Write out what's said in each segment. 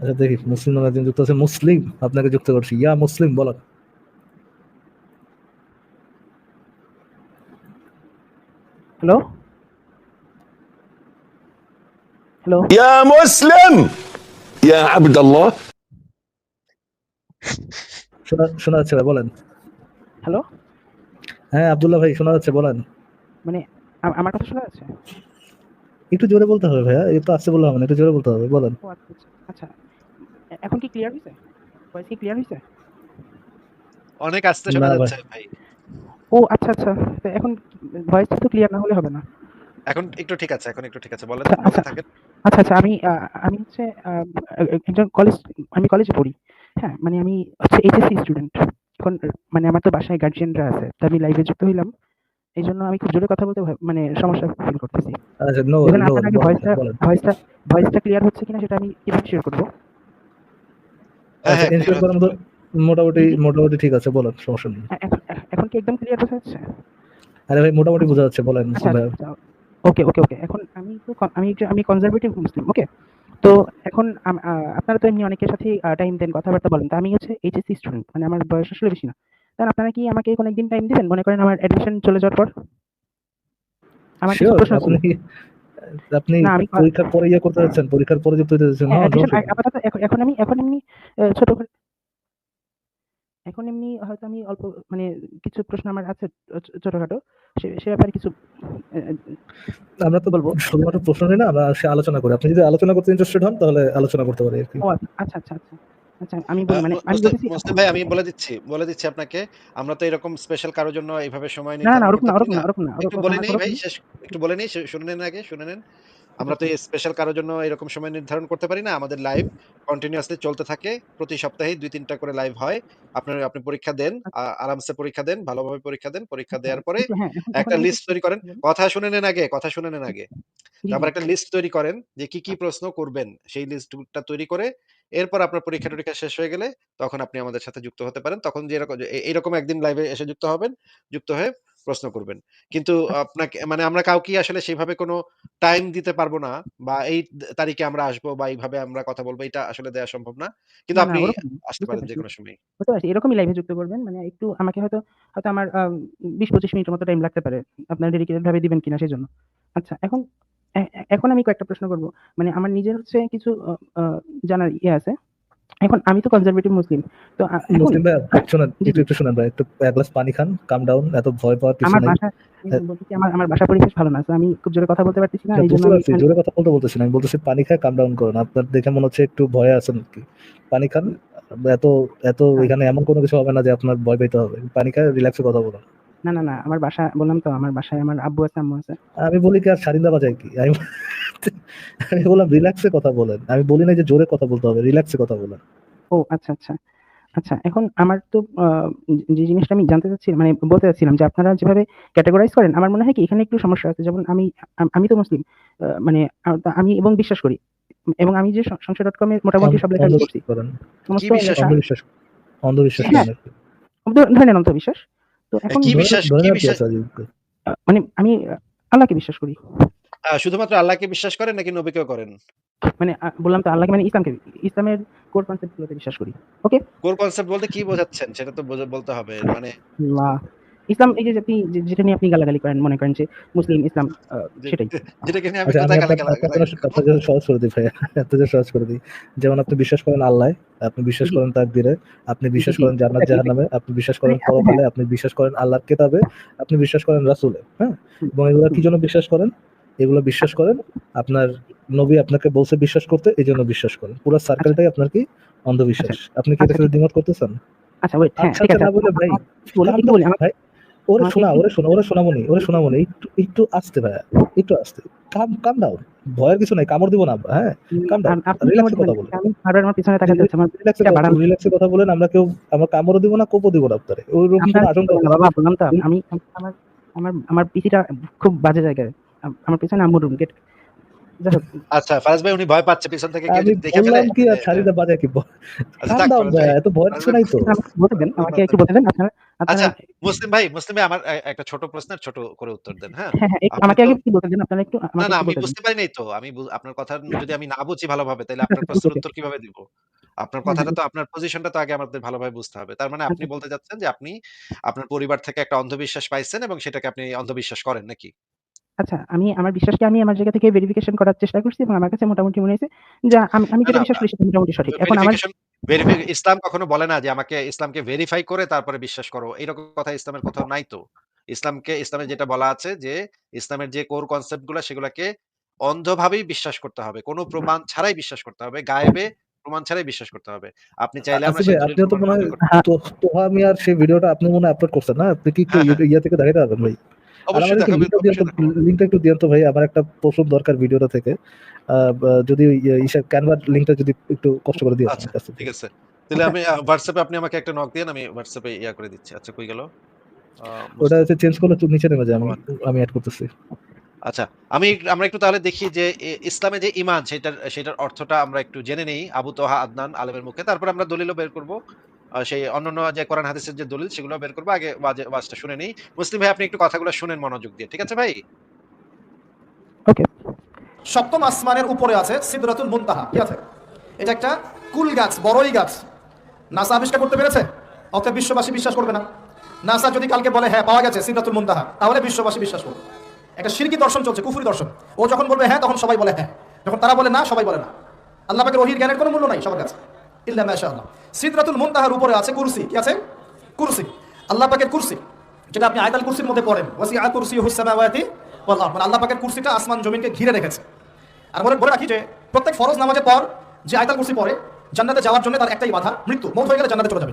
আচ্ছা দেখি মুসলিম নাজিম যুক্ত আছে মুসলিম আপনাকে যুক্ত করছি। ইয়া মুসলিম বলো। হ্যালো? হ্যালো? ইয়া মুসলিম! ইয়া আব্দুল্লাহ। শোনা শোনা যাচ্ছে বলেন। হ্যালো? হ্যাঁ আব্দুল্লাহ ভাই শোনা যাচ্ছে বলেন। মানে আমার কথা শোনা যাচ্ছে? একটু জোরে বলতে হবে ভাইয়া একটু আসতে বললে হবে না একটু জোরে বলতে হবে বলেন। আচ্ছা আচ্ছা। আচ্ছা এখন কি ক্লিয়ার হয়েছে ভয়েস কি ক্লিয়ার হয়েছে অনেক আসতে শোনা যাচ্ছে ভাই। ও আচ্ছা আচ্ছা। এখন ভয়েস তো ক্লিয়ার না হলে হবে না। এখন একটু ঠিক আছে এখন একটু ঠিক আছে বলেন আচ্ছা, আচ্ছা। থাকেন। আচ্ছা আচ্ছা আমি আমি হচ্ছে আহ, একজন কলেজ আমি কলেজে পড়ি হ্যাঁ? মানে আমি হচ্ছে এইচএসসি স্টুডেন্ট এখন মানে আমার তো বাসায় গার্জিয়ানরা আছে তো আমি লাইভে যুক্ত হইলাম। এই জন্য আমি খুব জোরে কথা বলতে মানে সমস্যা ফিল করতেছি। আচ্ছা নো এখানে নো আপনার আগে ভয়েসটা ভয়েসটা ভয়েসটা ক্লিয়ার হচ্ছে কিনা সেটা আমি কীভাবে শেয়ার করব? হ্যাঁ, আচ্ছা হ্যাঁ, মোটামুটি মোটামুটি ঠিক আছে বলেন সমস্যা নেই। এখন কি একদম ক্লিয়ার বোঝা যাচ্ছে? আরে ভাই মোটামুটি বোঝা যাচ্ছে বলেন আচ্ছা ওকে ওকে ওকে। এখন আমি আমি আমি কনজারভেটিভ মুসলিম ওকে? তো এখন আপনারা তো এমনি অনেকের সাথে টাইম দেন কথাবার্তা বলেন। তো আমি হচ্ছে এইচএসসি স্টুডেন্ট মানে আমার বয়স আসলে বেশি না। তাহলে আপনারা কি আমাকে কোনো একদিন টাইম দিবেন? মনে করেন আমার অ্যাডমিশন চলে যাওয়ার পর। আমার কিছু প্রশ্ন ছিল। আপনি পরীক্ষার পরে ইয়ে করতে যাচ্ছেন পরীক্ষার পরে যুক্ত হতে যাচ্ছেন। হ্যাঁ। আপাতত এখন- আমি এখন এমনি ছোট করে- এখন এমনি হয়তো আমি অল্প মানে কিছু প্রশ্ন আমার আছে ছোটখাটো। সে সে ব্যাপারে কিছু আমরা তো বলব। শুধুমাত্র প্রশ্ন নেই না আমরা সে আলোচনা করি। আপনি যদি আলোচনা করতে ইন্টারেস্টেড হন তাহলে আলোচনা করতে পারি আর কি। আচ্ছা আচ্ছা আচ্ছা। আচ্ছা আমি মানে আমি বলতেছি ভাই আমি বলে দিচ্ছি বলে দিচ্ছি আপনাকে আমরা তো এরকম স্পেশাল কারোর জন্য এইভাবে সময় না না ওরকম না ওরকম না না। ওরকম না একটু বলে নেই ভাই শেষ একটু বলে নেই শুনে নেন আগে শুনে নেন। আমরা তো স্পেশাল কারোর জন্য এরকম সময় নির্ধারণ করতে পারি না। আমাদের লাইভ কন্টিনিউয়াসলি চলতে থাকে। প্রতি সপ্তাহে দুই তিনটা করে লাইভ হয়। আপনার আপনি পরীক্ষা দেন আরামসে পরীক্ষা দেন ভালোভাবে পরীক্ষা দেন পরীক্ষা দেওয়ার পরে হ্যাঁ, একটা লিস্ট তৈরি করেন। কথা শুনে নেন আগে কথা শুনে নেন আগে। তারপর একটা লিস্ট তৈরি করেন যে কি কি প্রশ্ন করবেন। সেই লিস্টটা তৈরি করে এরপর আপনার পরীক্ষা টরীক্ষা শেষ হয়ে গেলে তখন আপনি আমাদের সাথে যুক্ত হতে পারেন। তখন যে এরকম যে এ- এইরকম একদিন লাইভে এসে যুক্ত হবেন যুক্ত হয়ে প্রশ্ন করবেন। কিন্তু আপনাকে মানে আমরা কাউকে আসলে সেভাবে কোনো টাইম দিতে পারব না বা এই তারিখে আমরা আসব বা এইভাবে আমরা কথা বলব এটা আসলে দেওয়া সম্ভব না। কিন্তু আপনি আসতে পারেন যে কোনো সময়। বুঝতে পারছি এরকমই লাইভে যুক্ত করবেন মানে একটু আমাকে হয়তো হয়তো আমার বিশ পঁচিশ মিনিটের মতো টাইম লাগতে পারে আপনার ডেডিকেটেড ভাবে দিবেন কিনা সেই জন্য আচ্ছা এখন এখন আমি কয়েকটা প্রশ্ন করব মানে আমার নিজের হচ্ছে কিছু জানার ইয়ে আছে। এখন আমি তো কনজারভেটিভ মুসলিম তো মুসলিম ভাই শুনেন জি, একটু একটু শুনেন ভাই একটু এক গ্লাস পানি খান কাম ডাউন এত ভয় পাওয়ার কিছু আমার নেই। আমি আমার আমার বাসা পরিবেশ ভালো না তো আমি খুব জোরে কথা বলতে পারতেছি না হ্যাঁ, এই জন্য বুঝতে আমি পারছি জোরে কথা বলতে বলতেছি না আমি বলতেছি পানি খায় কাম ডাউন করুন আপনার দেখে মনে হচ্ছে একটু ভয়ে আছেন কি। পানি খান এত এত এখানে এমন কোনো কিছু হবে না যে আপনার ভয় পেতে হবে পানি খায় রিল্যাক্সে কথা বলুন। না না না আমার বাসা বললাম তো আমার বাসায় আমার আব্বু আছে আম্মু আছে। আমি বলি কি আর সারিন্দা বাজায় কি? আমি আমি বললাম রিল্যাক্সে কথা বলেন। আমি বলি না যে জোরে কথা বলতে হবে রিল্যাক্সে কথা বলেন। ও আচ্ছা আচ্ছা। আচ্ছা এখন আমার তো যে জিনিসটা আমি জানতে চাচ্ছি মানে বলতে চাচ্ছিলাম যে আপনারা যেভাবে ক্যাটাগরাইজ করেন আমার মনে হয় কি এখানে একটু সমস্যা আছে। যেমন আমি আমি তো মুসলিম আহ, মানে আমি এবং বিশ্বাস করি। এবং আমি যে সং- সংশয় ডট কমে মোটামুটি সব লেখা করছি অন্ধবিশ্বাস করেন। সমস্ত বিশ্বাস? অন্ধবিশ্বাস অন্ধবিশ্বাস হ্যাঁ। করেন আর কি। ধ- ধরে নেন অন্ধবিশ্বাস। তো এখন আজকে? আহ, মানে আমি আল্লাহকে বিশ্বাস করি। আহ, শুধুমাত্র আল্লাহকে বিশ্বাস করেন নাকি নবীকেও করেন? মানে বললাম তো আল্লাহকে মানে ইসলামকে। ইসলামের কোর কনসেপ্ট গুলোতে বিশ্বাস করি। কোর কনসেপ্ট বলতে কি বোঝাচ্ছেন? সেটা তো বোঝা- বলতে হবে। মানে আল্লাহ। ইসলাম এই যে আপনি যে- যেটা নিয়ে আপনি গালাগালি করেন মনে করেন যে মুসলিম ইসলাম আহ, যে- সেটাই। যেটাকে নিয়ে আমি আচ্ছা আমি কোথায় আপনার গালাগালি আপনার জন্য সহজ করে দিই ভাই আপনার জন্য সহজ করে দিই। যেমন আপনি বিশ্বাস করেন আল্লাহ আপনি বিশ্বাস জি। করেন তাকদিরে আপনি বিশ্বাস জি, করেন জান্নাত exactly. জাহান্নামে আপনি বিশ্বাস করেন হ্যাঁ, পরকালে আপনি বিশ্বাস করেন আল্লাহর কিতাবে আপনি বিশ্বাস করেন রাসূলে হ্যাঁ? হুম। এবং এগুলো কি জন্য বিশ্বাস করেন? এগুলো বিশ্বাস করেন। আপনার নবী আপনাকে বলছে বিশ্বাস করতে এই জন্য বিশ্বাস করেন। পুরো সার্কেলটাই আপনার কি? অন্ধবিশ্বাস। আপনি কি এটা আচ্ছা, সাথে দ্বিমত করতেছেন? আচ্ছা ওয়েট হ্যাঁ আচ্ছা ঠিক আচ্ছা আছে। না বলে ভাই ভাই ওরে শোনা ওরে শোনা ওরে শোনামনি ওরে শোনামনি একটু একটু আসতে ভাই একটু আসতে। কাম কাম ডাউন ভয়ের কিছু নাই কামড় দিব না হ্যাঁ? এ কথা বলেন, বলুন। আমি বারবার আমার পিছনে তাকাতে হচ্ছে আমার এটা কথা বাড়ান। রিল্যাক্সে কথা বলেন আমরা কেউ আমরা কামড়ও দিব না কোপও দিব না আপনারে। কোনো আপনার আশঙ্কা বাবা বললাম তো আমি আমার আমার আমার পিসিটা খুব বাজে জায়গায়। আমার পিছনে আম্মুর রুম গেট আচ্ছা ফারাজ ভাই উনি ভয় পাচ্ছে পিছন থেকে কেউ দেখে ফেলে। কি আর ছাড়িতে বাজে কি আচ্ছা। এত ভয় কিছু নাই তো। আমাকে দেন আমাকে একটু বলতে দেন আপনারা আচ্ছা মুসলিম ভাই মুসলিম ভাই আমার একটা ছোট প্রশ্নের ছোট করে উত্তর দেন হ্যাঁ? হ্যাঁ হ্যাঁ আমাকে আগে একটু বলতে দেন আপনারা একটু না না আমি বুঝতে পারি নাই তো। আমি আপনার কথা যদি আমি না বুঝি ভালোভাবে তাহলে আপনার আছে, প্রশ্নের উত্তর কীভাবে দিব? আপনার হ্যাঁ, কথাটা হ্যাঁ। তো আপনার পজিশনটা তো আগে আমাদের ভালোভাবে বুঝতে হবে। তার মানে আপনি আচ্ছা। বলতে যাচ্ছেন যে আপনি আপনার পরিবার থেকে একটা অন্ধবিশ্বাস পাইছেন এবং সেটাকে আপনি অন্ধবিশ্বাস করেন নাকি? আচ্ছা আমি আমার বিশ্বাসকে আমি আমার জায়গা থেকে ভেরিফিকেশন করার চেষ্টা করছি এবং আমার কাছে মোটামুটি মনে হয়েছে যে আমি আমি যেটা বিশ্বাস করি সেটা মোটামুটি সঠিক। এখন আমার ভেরিফিকেশন ইসলাম কখনো বলে না যে আমাকে ইসলামকে ভেরিফাই করে তারপরে বিশ্বাস করো। এরকম কথা ইসলামের কোথাও নাই তো। ইসলামকে ইসলামে যেটা বলা আছে যে ইসলামের যে কোর কনসেপ্টগুলা সেগুলাকে অন্ধভাবেই বিশ্বাস করতে হবে। কোনো প্রমাণ ছাড়াই বিশ্বাস করতে হবে গায়েবে প্রমাণ ছাড়াই বিশ্বাস করতে হবে। আপনি চাইলে আমরা দলিল আপনিও তো মনে হয় তোহা মিয়ার সেই ভিডিওটা আপনি মনে আপলোড করছেন না? আপনি কি হ্যাঁ, হ্যাঁ। ইয়ে থেকে দেখাতে পারবেন ভাই? অবশ্যই দেখাবেন লিঙ্কটা দিয়ে অবশ্যই দেখাবো। লিঙ্কটা একটু দিয়েন তো ভাই আমার একটা প্রশ্ন দরকার ভিডিওটা থেকে। যদি ক্যানভার লিঙ্কটা যদি একটু কষ্ট করে দিয়ে আচ্ছা ঠিক আছে। তাহলে আমি হোয়াটসঅ্যাপে আপনি আমাকে একটা নক দিন আমি হোয়াটসঅ্যাপে ইয়া করে দিচ্ছি। আচ্ছা কই গেল? ওটা হচ্ছে চেঞ্জ করলে নিচে নেমে যায় আমি আমি অ্যাড করতেছি। আচ্ছা আমি আমরা একটু তাহলে দেখি যে ইসলামে যে ইমান সেটার সেটার অর্থটা আমরা একটু জেনে নেই। আবু তোহা আদনান আলেমের মুখে। তারপর আমরা দলিলও বের করব। সেই অন্যান্য যে কোরআন হাদিসের যে দলিল সেগুলো বের করব। আগে ওয়াজে- ওয়াজটা শুনে নেই। মুসলিম ভাই আপনি একটু কথাগুলো শুনেন মনোযোগ দিয়ে ঠিক আছে ভাই? ওকে সপ্তম আসমানের উপরে আছে সিদরাতুল মুনতাহা কি আছে? এটা একটা কুল গাছ বড়ই গাছ। নাসা আবিষ্কার করতে পেরেছে? অতএব বিশ্ববাসী বিশ্বাস করবে না। নাসা যদি কালকে বলে হ্যাঁ পাওয়া গেছে সিদরাতুল মুনতাহা তাহলে বিশ্ববাসী বিশ্বাস করবে। একটা শিরকি দর্শন চলছে কুফুরি দর্শন। ও যখন বলবে হ্যাঁ তখন সবাই বলে হ্যাঁ। যখন তারা বলে না সবাই বলে না। আল্লাহ পাকের ওহির জ্ঞানের কোনো মূল্য নাই সবার কাছে। ইল্লা মাশাআল্লাহ সিদরাতুল মুনতাহার উপরে আছে কুরসি। কি আছে? কুরসি। আল্লাহ পাকের কুরসি। যেটা আপনি কুরসির মধ্যে পড়েন। ওয়াসিআ ওয়াল আরদ। মানে আল্লাহ পাকের কুরসিটা আসমান, জমিনকে ঘিরে রেখেছে। আর বলে বলে রাখি যে, প্রত্যেক ফরজ নামাজের পর যে কুরসি পড়ে, জান্নাতে যাওয়ার জন্য তার একটাই বাধা, মৃত্যু। মৌত হয়ে গেলে জান্নাতে চলে যাবে।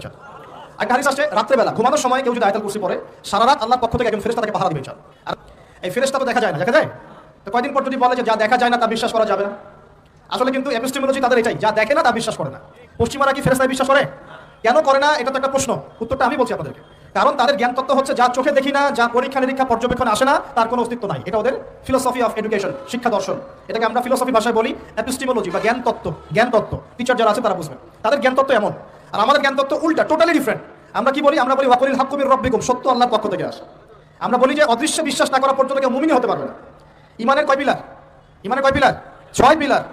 একটা হাদিস রাত্রেবেলা, ঘুমানোর সময় কেউ যদি আয়তাল কুরসি পড়ে, সারা রাত আল্লাহর পক্ষ থেকে একজন ফেরেশতা তাকে পাহারা দিবে ইনশাআল্লাহ। আর এই ফেরেশতা তো দেখা যায় না, দেখা যায়? তো কয়দিন পর যদি বলে যে যা দেখা যায় না, তা বিশ্বাস করা যাবে না। আসলে কিন্তু এপিস্টেমোলজি তাদের এটাই, যা দেখে না, তা বিশ্বাস করে না। পশ্চিমারা কি ফেরেস্তায় বিশ্বাস করে? কেন করে না? এটা তো একটা প্রশ্ন। উত্তরটা আমি বলছি আপনাদেরকে। কারণ তাদের জ্ঞান তত্ত্ব হচ্ছে, যা চোখে দেখি না, যা পরীক্ষা নিরীক্ষা পর্যবেক্ষণ আসে না, তার কোনো অস্তিত্ব নাই। এটা ওদের ফিলোসফি অফ এডুকেশন শিক্ষা দর্শন। এটাকে আমরা ফিলোসফি ভাষায় বলি এপিস্টেমোলজি বা জ্ঞান তত্ত্ব। জ্ঞান তত্ত্ব। টিচার যারা আছে তারা বুঝবেন। তাদের জ্ঞান তত্ত্ব এমন। আর আমাদের জ্ঞান তত্ত্ব উল্টা টোটালি ডিফারেন্ট আমরা কি বলি? আমরা বলি, ওয়াকুলিল হাক্কুমির রব্বিকুম সত্য আল্লাহর পক্ষ থেকে আসে। আমরা বলি যে, অদৃশ্য বিশ্বাস না করা পর্যন্ত কেউ মুমিনই হতে পারবে না। ইমানের কয় পিলার? ইমানের কয় পিলার? ছয় পিলার।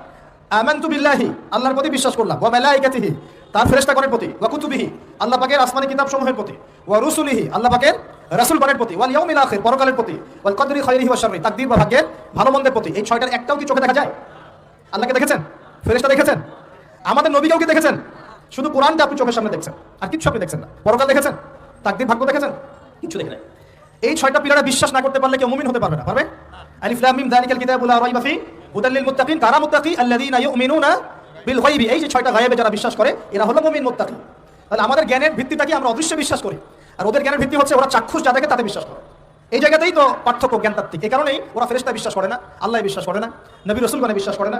আমানতু বিল্লাহি, আল্লাহর প্রতি বিশ্বাস করলাম। ওয়া মালাইকাতিহি, তার প্রতি। ওয়া কুতুবিহি, আল্লাহ পাকের আসমানি কিতাব সমূহের প্রতি। ওয়া রুসুলিহি, আল্লাহ পাকের রাসূলগণের প্রতি। ওয়াল ইয়াউমিল আখির, পরকালের প্রতি। ওয়াল কদরি খাইরিহি ওয়া শাররি, তাকদীর বা ভাগ্যের ভালো মন্দের প্রতি। এই ছয়টার একটাও কি চোখে দেখা যায়? আল্লাহকে দেখেছেন? ফেরেশতা দেখেছেন? আমাদের নবীকেও কি দেখেছেন? শুধু কোরআনটা আপনি চোখের সামনে দেখছেন, আর কিছু আপনি দেখছেন না। পরকাল দেখেছেন? তাকদীর ভাগ্য দেখেছেন? কিছু দেখে নাই। এই ছয়টা পিলারে বিশ্বাস না করতে পারলে কেউ মুমিন হতে পারবে না। পারবে? আলিফ লাম মিম, যালিকাল কিতাবু লা রাইবা ফি হুদাল লিল মুত্তাকিন, কারা মুত্তাকি? আল্লাযীনা ইউমিনুনা বিল গায়বি। এই যে ছয়টা গায়েবে যারা বিশ্বাস করে, এরা হলো মুমিন মুত্তাকি। তাহলে আমাদের জ্ঞানের ভিত্তিটা কি আমরা অদৃশ্য বিশ্বাস করি। আর ওদের জ্ঞানের ভিত্তি হচ্ছে ওরা চাক্ষুষ যা দেখে তাতে বিশ্বাস করে। এই জায়গাতেই তো পার্থক্য জ্ঞানতাত্ত্বিক। এই কারণেই ওরা ফেরেশতা বিশ্বাস করে না আল্লাহ বিশ্বাস করে না, নবী রসুলগণে বিশ্বাস করে না।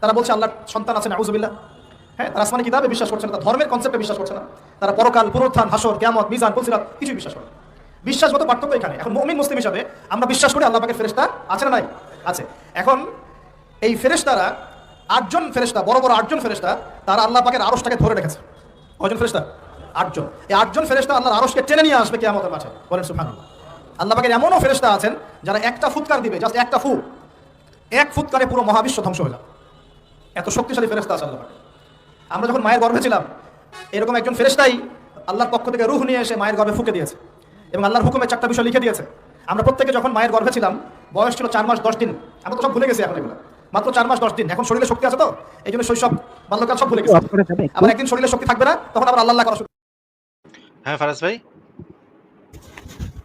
তারা বলছে, আল্লাহর সন্তান আছে, নাউজুবিল্লাহ। হ্যাঁ তারা আসমানি কিতাবে বিশ্বাস করছে না ধর্মের কনসেপ্টে বিশ্বাস করছে না। তারা পরকাল, পুনরুত্থান, হাসর, কেয়ামত, মিজান, ফুলসিরাত, কিছুই বিশ্বাস করে। বিশ্বাসগত পার্থক্য এখানে। এখন মুমিন মুসলিম হিসাবে আমরা বিশ্বাস করি আল্লাহ পাকের ফেরেশতা আছে না নাই? আছে। এখন এই ফেরেশতারা আটজন ফেরেশতা, বড় বড় আটজন ফেরেশতা, তারা আল্লাহ পাকের আরশটাকে ধরে রেখেছে। কয়জন ফেরেশতা? আটজন। এই আটজন ফেরেশতা আল্লাহর আরশকে টেনে নিয়ে আসবে কে আমাদের মাঝে বলেন সুবহানাল্লাহ। আল্লাহ পাকের এমনও ফেরেশতা আছেন, যারা একটা ফুৎকার দিবে জাস্ট একটা ফু, এক ফুৎকারে পুরো মহাবিশ্ব ধ্বংস হয়ে যাবে। এত শক্তিশালী ফেরেস্তা আছে আল্লাহ পাকের। আমরা যখন মায়ের গর্ভে ছিলাম, এরকম একজন ফেরেশতাই আল্লাহর পক্ষ থেকে রুহ নিয়ে এসে মায়ের গর্ভে ফুকে দিয়েছে এবং আল্লাহর হুকুমে চারটা বিষয় লিখে দিয়েছে। আমরা প্রত্যেকে যখন মায়ের গর্ভে ছিলাম, বয়স ছিল চার মাস দশ দিন, আমরা তো সব ভুলে গেছি এখন এগুলো। মাত্র চার মাস দশ দিন। এখন শরীরে শক্তি আছে তো? এই জন্য শৈশব বাল্যকাল সব ভুলে গেছি। আবার একদিন শরীরে শক্তি থাকবে না তখন আবার আল্লাহ করা হ্যাঁ ফারাজ ভাই?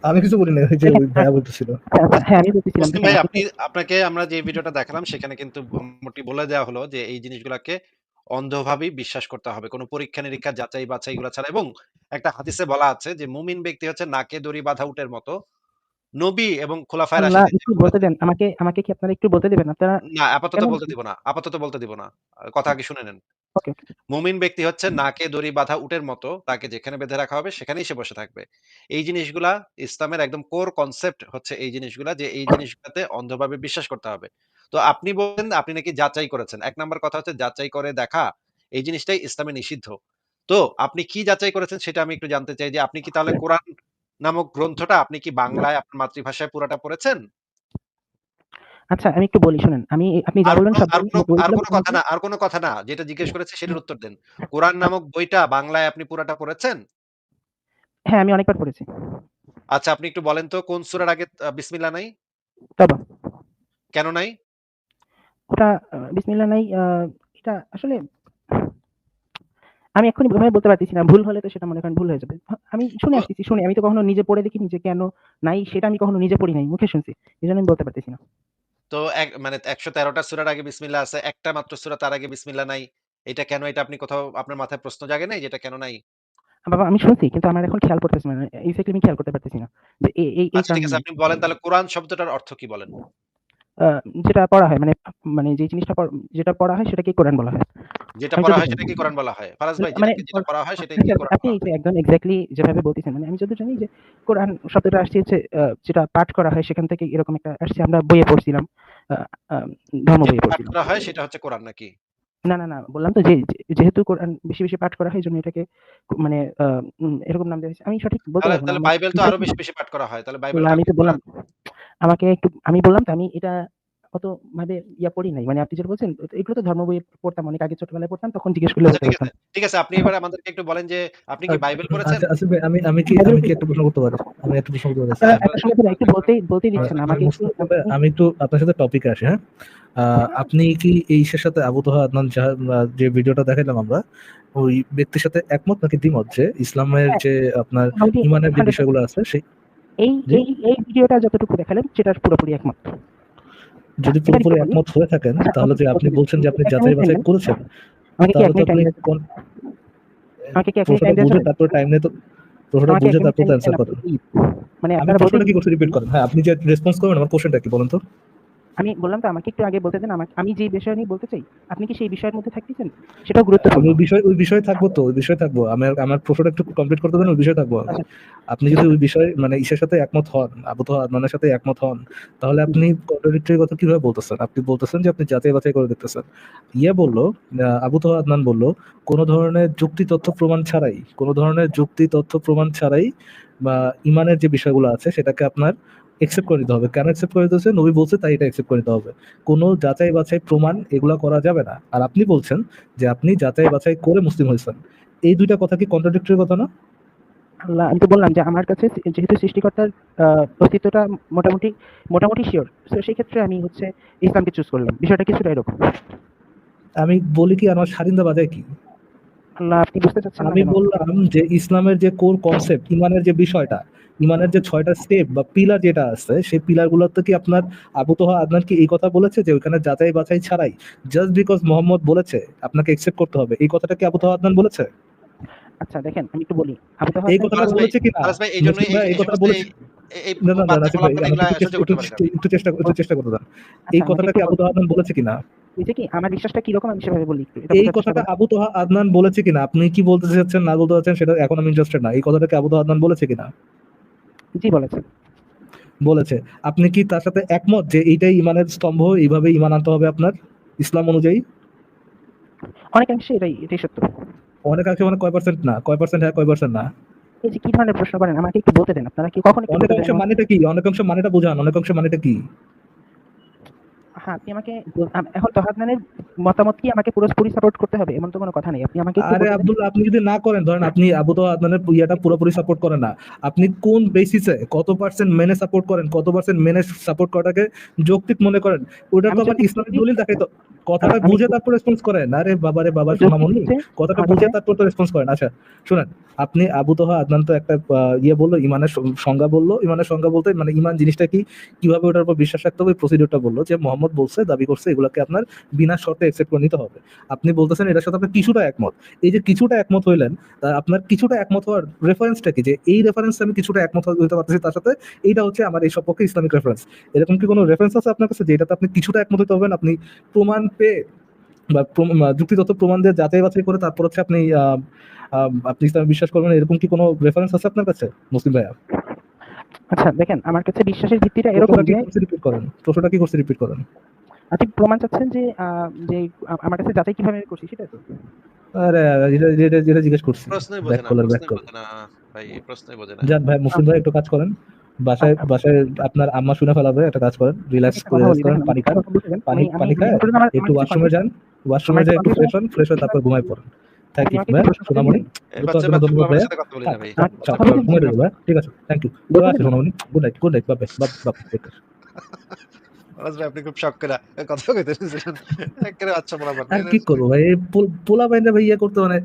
আমি কিছু বলি না যে ওই ভাইয়া বলতেছিল। হ্যাঁ আমি বলতেছিলাম। ভাই আপনি আপনাকে আমরা যে ভিডিওটা দেখালাম সেখানে কিন্তু মোটামুটি বলে দেওয়া হলো যে এই জিনিসগুলোকে অন্ধভাবেই বিশ্বাস করতে হবে। কোনো পরীক্ষা নিরীক্ষা যাচাই বাছাই গুলা ছাড়া। এবং একটা হাদিসে বলা আছে যে মুমিন ব্যক্তি হচ্ছে নাকে দড়ি বাঁধা উটের মতো। নবী এবং খোলাফায় রাশিদিন বলতে দেন আমাকে আমাকে কি আপনারা একটু বলতে দেবেন? আপনারা না আপাতত বলতে দিব না আপাতত বলতে দিব না। কথা আগে শুনে নেন। ওকে। মুমিন ব্যক্তি হচ্ছে নাকে দড়ি বাঁধা উটের মতো তাকে যেখানে বেঁধে রাখা হবে সেখানেই সে বসে থাকবে। এই জিনিসগুলা ইসলামের একদম কোর কনসেপ্ট হচ্ছে এই জিনিসগুলা যে এই জিনিসগুলাতে অন্ধভাবে বিশ্বাস করতে হবে। তো আপনি বলেন আপনি নাকি যাচাই করেছেন। এক নাম্বার কথা হচ্ছে যাচাই করে দেখা এই জিনিসটাই ইসলামে নিষিদ্ধ। তো আপনি কি যাচাই করেছেন সেটা আমি একটু জানতে চাই যে আপনি কি তাহলে কোরআন নামক গ্রন্থটা আপনি কি বাংলায় আপনার মাতৃভাষায় পুরাটা পড়েছেন? আচ্ছা আমি একটু বলি শুনেন। আমি আপনি যা বললেন সব আর কোনো কথা না, আর কোনো কথা না। যেটা জিজ্ঞেস করেছি সেটার উত্তর দেন। কোরআন নামক বইটা বাংলায় আপনি পুরাটা পড়েছেন? হ্যাঁ, আমি অনেকবার পড়েছি। আচ্ছা আপনি একটু বলেন তো কোন সূরার আগে বিসমিল্লাহ নাই? তবা। কেন নাই? ওটা বিসমিল্লাহ নাই এটা আসলে আমি এক্ষুনি ওইভাবে বলতে পারতেছি না। ভুল হলে তো সেটা মনে করেন ভুল হয়ে যাবে। আমি শুনে আসতেছি, শুনি। আমি তো কখনো নিজে পড়ে দেখিনি যে কেন নাই সেটা আমি কখনো নিজে পড়ি নাই। মুখে শুনছি। এজন্য আমি বলতে পারতেছি না। তো এক মানে ১১৩ টা সূরার আগে বিসমিল্লাহ আছে। একটা মাত্র সূরা তার আগে বিসমিল্লাহ নাই। এটা কেন এটা আপনি কোথাও আপনার মাথায় প্রশ্ন জাগে নাই যে এটা কেন নাই? বাবা আমি শুনছি কিন্তু আমার এখন খেয়াল করতেছি না। এক্সাক্টলি আমি খেয়াল করতে পারতেছি না। যে এই এই এই আচ্ছা ঠিক আছে আপনি বলেন তাহলে কোরআন শব্দটার অর্থ কি বলেন? যেটা পড়া হয় মানে মানে যে জিনিসটা যেটা পড়া হয় সেটাকে কোরআন বলা হয়। যেটা আমি পড়া হয় সেটাকে কোরআন বলা হয়। ফারাজ ভাই মানে যেটা পড়া হয় কোরআন আপনি হয়? একদম এক্সাক্টলি যেভাবে বলতেছেন মানে আমি জানি যে কোরআন শব্দটা আসছে হচ্ছে যেটা পাঠ করা হয় সেখান থেকে এরকম একটা আসছে আমরা বইয়ে পড়ছিলাম। ধর্ম বইয়ে পড়ছিলাম। করা হয় সেটা হচ্ছে কোরআন নাকি? না, না, না বললাম তো যে যেহেতু কোরআন বেশি, বেশি পাঠ করা হয় এজন্য এটাকে মানে এরকম নাম দেওয়া হয়েছে। আমি সঠিক বলতে পারব। তাহলে বাইবেল তো আরও বেশি, বেশি পাঠ করা হয়। তাহলে না বাইবেলটা আমি তো বললাম আমাকে একটু আমি বললাম তো আমি এটা অত ভাবে ইয়া পড়ি নাই। মানে আপনি যেটা বলছেন এগুলো তো ধর্ম বইয়ে পড়তাম অনেক আগে ছোটবেলায় পড়তাম তখন জিজ্ঞেস করলে আচ্ছা ঠিক আছে। ঠিক আছে আপনি এবার আমাদেরকে একটু বলেন যে আপনি কি বাইবেল পড়েছেন? আচ্ছা ভাই আমি আমি কি আমি কি একটা প্রশ্ন করতে পারি? আমি একটা প্রশ্ন করতে পারি? হ্যাঁ, বলেন। একটা বলতেই বলতেই দিচ্ছেন না। আমাকে আমি একটু আপনার সাথে টপিকে আসি হ্যাঁ? আপনি কি এই ইসের সাথে আবু তোহা আদনান যে ভিডিওটা দেখাইলাম আমরা ওই ব্যক্তির সাথে একমত নাকি দ্বিমত যে ইসলামের হ্যাঁ। যে আপনার ইমানের যে বিষয়গুলো আছে সেই এই এই এই ভিডিওটা যতটুকু দেখালেন সেটার পুরোপুরি একমত। যদি পুরোপুরি একমত হয়ে থাকেন তাহলে যে আপনি বলছেন যে আপনি যাচাই বাছাই। করেছেন তাহলে তো আপনি? কোন? তারপর টাইম নেই তো প্রশ্নটা বুঝে তারপর অ্যান্সার করেন। মানে আপনি আপনারা প্রশ্নটা কি রিপিট করেন। হ্যাঁ, আপনি যে রেসপন্স করবেন আমার কোশ্চেনটা কি বলুন তো? আমি বললাম তো আমাকে একটু আগে বলতে দেন আমাকে আমি যে বিষয় নিয়ে বলতে চাই আপনি কি সেই বিষয়ের মধ্যে থাকতেছেন? সেটাও গুরুত্বপূর্ণ। ওই বিষয় ওই বিষয়ে থাকব তো, ওই বিষয়ে থাকব। আমার আমার প্রশ্নটা একটু কমপ্লিট করতে দেন ওই বিষয়ে থাকব আচ্ছা। আপনি যদি ওই বিষয়ে মানে ইসের সাথে একমত হন, আবু তোহা আদনানের সাথে একমত হন, তাহলে আপনি কন্ট্রাডিক্টরি কথা কীভাবে বলতেছেন? আপনি বলতেছেন যে আপনি যাচাই বাছাই করে দেখতেছেন। ইয়ে বলল, আবু তোহা আদনান বলল, কোন ধরনের যুক্তি তথ্য প্রমাণ ছাড়াই, কোন ধরনের যুক্তি তথ্য প্রমাণ ছাড়াই বা ইমানের যে বিষয়গুলো আছে সেটাকে আপনার একসেপ্ট করে নিতে হবে। কেন একসেপ্ট করে নিতেছে? নবী বলছে তাই এটা একসেপ্ট করে নিতে হবে। কোনো যাচাই বাছাই প্রমাণ এগুলা করা যাবে না। আর আপনি বলছেন যে আপনি যাচাই বাছাই করে মুসলিম হয়েছেন। এই দুইটা কথা কি কন্ট্রাডিক্টরি কথা না? আল্লাহ আমি তো বললাম যে আমার কাছে যেহেতু সৃষ্টিকর্তার অস্তিত্বটা মোটামুটি মোটামুটি শিওর তো সেই ক্ষেত্রে আমি হচ্ছে ইসলামকে চুজ করলাম। বিষয়টা কিছুটা এরকম। আমি বলি কি আমার স্বাধীনতা বাজায় কি? আল্লাহ আপনি বুঝতে চাচ্ছেন আমি বললাম যে ইসলামের যে কোর কনসেপ্ট, ঈমানের যে বিষয়টা, ঈমানের যে ৬ টা স্টেপ বা পিলার যেটা আছে, সেই পিলার গুলোতে কি আপনার আবু তোহা আদনান কি এই কথা বলেছে যে ওইখানে যাচাই বাছাই ছাড়াই জাস্ট বিকজ মোহাম্মদ বলেছে আপনাকে একসেপ্ট করতে হবে। এই কথাটা কি আবু তোহা আদনান বলেছে? আচ্ছা দেখেন আমি একটু বলি। আবু তাহা এই কথাটা বলেছে এইজন্যই মুসলিম এই ভাই এই এই কথাটা বলেছে একটু চেষ্টা একটু চেষ্টা করতে। এই কথাটা কি আবু তোহা আদনান বলেছে কিনা? হইছে কি আমার বিশ্বাসটা কীরকম আমি সেভাবে বলি এই কথাটা আবু তোহা আদনান বলেছে কিনা? আপনি কি বলতে চাচ্ছেন না বলতে চাচ্ছেন সেটা এখন আমি ইন্টারেস্টেড না। এই কথাটা কি আবু তোহা আদনান বলেছে কিনা? জি বলেছেন। বলেছে। আপনি কি তার সাথে একমত যে এইটাই ইমানের স্তম্ভ, এইভাবে ইমান আনতে হবে আপনার ইসলাম অনুযায়ী? অনেকাংশে এটাই এটাই সত্য। অনেকাংশে মানে কয় পার্সেন্ট না? কয় পার্সেন্ট হ্যাঁ, কয় পার্সেন্ট না? এই যে কি ধরনের প্রশ্ন করেন আমাকে একটু বলতে দেন। আপনারা কি কখন অনেকাংশে? মানেটা কি? অনেকাংশে মানেটা বুঝান। অনেকাংশে মানেটা কি? হ্যাঁ, আপনি আমাকে এখন তহাদনানের মতামত কি আমাকে পুরোপুরি সাপোর্ট করতে হবে? এমন তো কোনো কথা নেই। আপনি আমাকে আরে আব্দুল্লাহ আপনি যদি না করেন ধরেন আপনি আবু তোহা আদনানের ইয়েটা পুরোপুরি সাপোর্ট করেন না। আপনি কোন বেসিসে কত পার্সেন্ট মেনে সাপোর্ট করেন, কত পার্সেন্ট মেনে সাপোর্ট করাটাকে যৌক্তিক মনে করেন? ওটা তো আমি আবার ইসলামিক দলিল দেখাই তো। কথাটা বুঝে তারপর রেসপন্স করেন। আরে বাবারে বাবা যৌক্তিক সোনামণি হচ্ছে কথাটা বুঝে তারপর তো রেসপন্স করেন। আচ্ছা শুনেন, আপনি আবু তোহা আদনান তো একটা ইয়ে বলল ইমানের সংজ্ঞা বলল। ইমানের সংজ্ঞা বলতে মানে ইমান জিনিসটা কি, কীভাবে ওটার উপর বিশ্বাস রাখতে হবে, প্রসিডিউরটা বলল যে মোহাম্মদ বলছে, দাবি করছে এগুলাকে আপনার বিনা শর্তে একসেপ্ট করে নিতে হবে। আপনি বলতেছেন এটার সাথে আপনি কিছুটা একমত। এই যে কিছুটা একমত হইলেন, আপনার কিছুটা একমত হওয়ার রেফারেন্সটা কি? যে এই রেফারেন্সে আমি কিছুটা একমত হইতে পারতেছি তার সাথে, এইটা হচ্ছে আমার এই সপক্ষে ইসলামিক রেফারেন্স। এরকম কি কোনো রেফারেন্স আছে আপনার কাছে যে এটাতে আপনি কিছুটা একমত হইতে হবেন? আপনি প্রমাণ পেয়ে বা যুক্তিতথ্য প্রমাণ দিয়ে যাচাই বাছাই করে তারপর হচ্ছে আপনি আপনি ইসলামে বিশ্বাস করবেন এরকম কি কোনো রেফারেন্স আছে আপনার কাছে? মুসলিম ভাইয়া? আচ্ছা দেখেন আমার কাছে বিশ্বাসের ভিত্তিটা এরকম যে রিপিট করেন। প্রশ্নটা কি করছে রিপিট করেন। আপনি প্রমাণ চাচ্ছেন যে যে আমার কাছে যাচাই কীভাবে করছি সেটাই তো আরে এটা জিজ্ঞেস করছি প্রশ্নই ব্যাক বোঝে না কলার ব্যাক প্রশ্নই কল বোঝে না ভাই প্রশ্নই বোঝে না যান ভাই মুসলিম ভাই একটু কাজ করেন বাসায় আচ্ছা। বাসায় আপনার আম্মা শুনে ফেলাবে একটা কাজ করেন রিল্যাক্স করে কথা করেন পানি খান পানি পানি খায় একটু ওয়াশরুমে যান ওয়াশরুমে যান একটু ফ্রেশ হন ফ্রেশ হয়ে তারপর ঘুমাই পড়েন। থ্যাংক ইউ ভাই সোনামণি হ্যাঁ, আচ্ছা, ভাই। ঠিক আছে thank you good night good night bye bye bye কি করব ভাই? পোলা ভাই ইয়ে মানে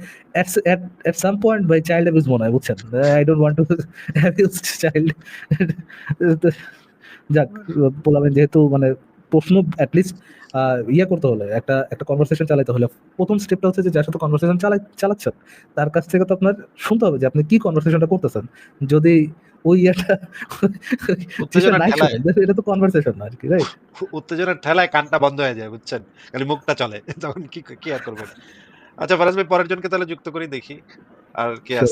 এট সাম পয়েন্ট ভাই চাইল্ড মনে হয়, বুঝছেন? আই ওয়ান্ট টু চাইল্ড যাক, পোলা যেহেতু মানে প্রশ্ন অ্যাটলিস্ট ইয়ে করতে হলে একটা একটা কনভারসেশন চালাতে হলে। প্রথম স্টেপটা হচ্ছে যে যার সাথে কনভারসেশন চালাই চালাচ্ছেন তার কাছ থেকে তো আপনার শুনতে হবে যে আপনি কি কনভারসেশনটা করতেছেন। যদি ওই then এটা তো কনভারসেশন না আর কি রাইট উত্তেজনার ঠেলায় কানটা বন্ধ হয়ে যায় বুঝছেন? খালি মুখটা চলে তখন কি কি আর করবেন? আচ্ছা ফারাজ ভাই পরের জনকে তাহলে যুক্ত করে দেখি আর কে. আছে।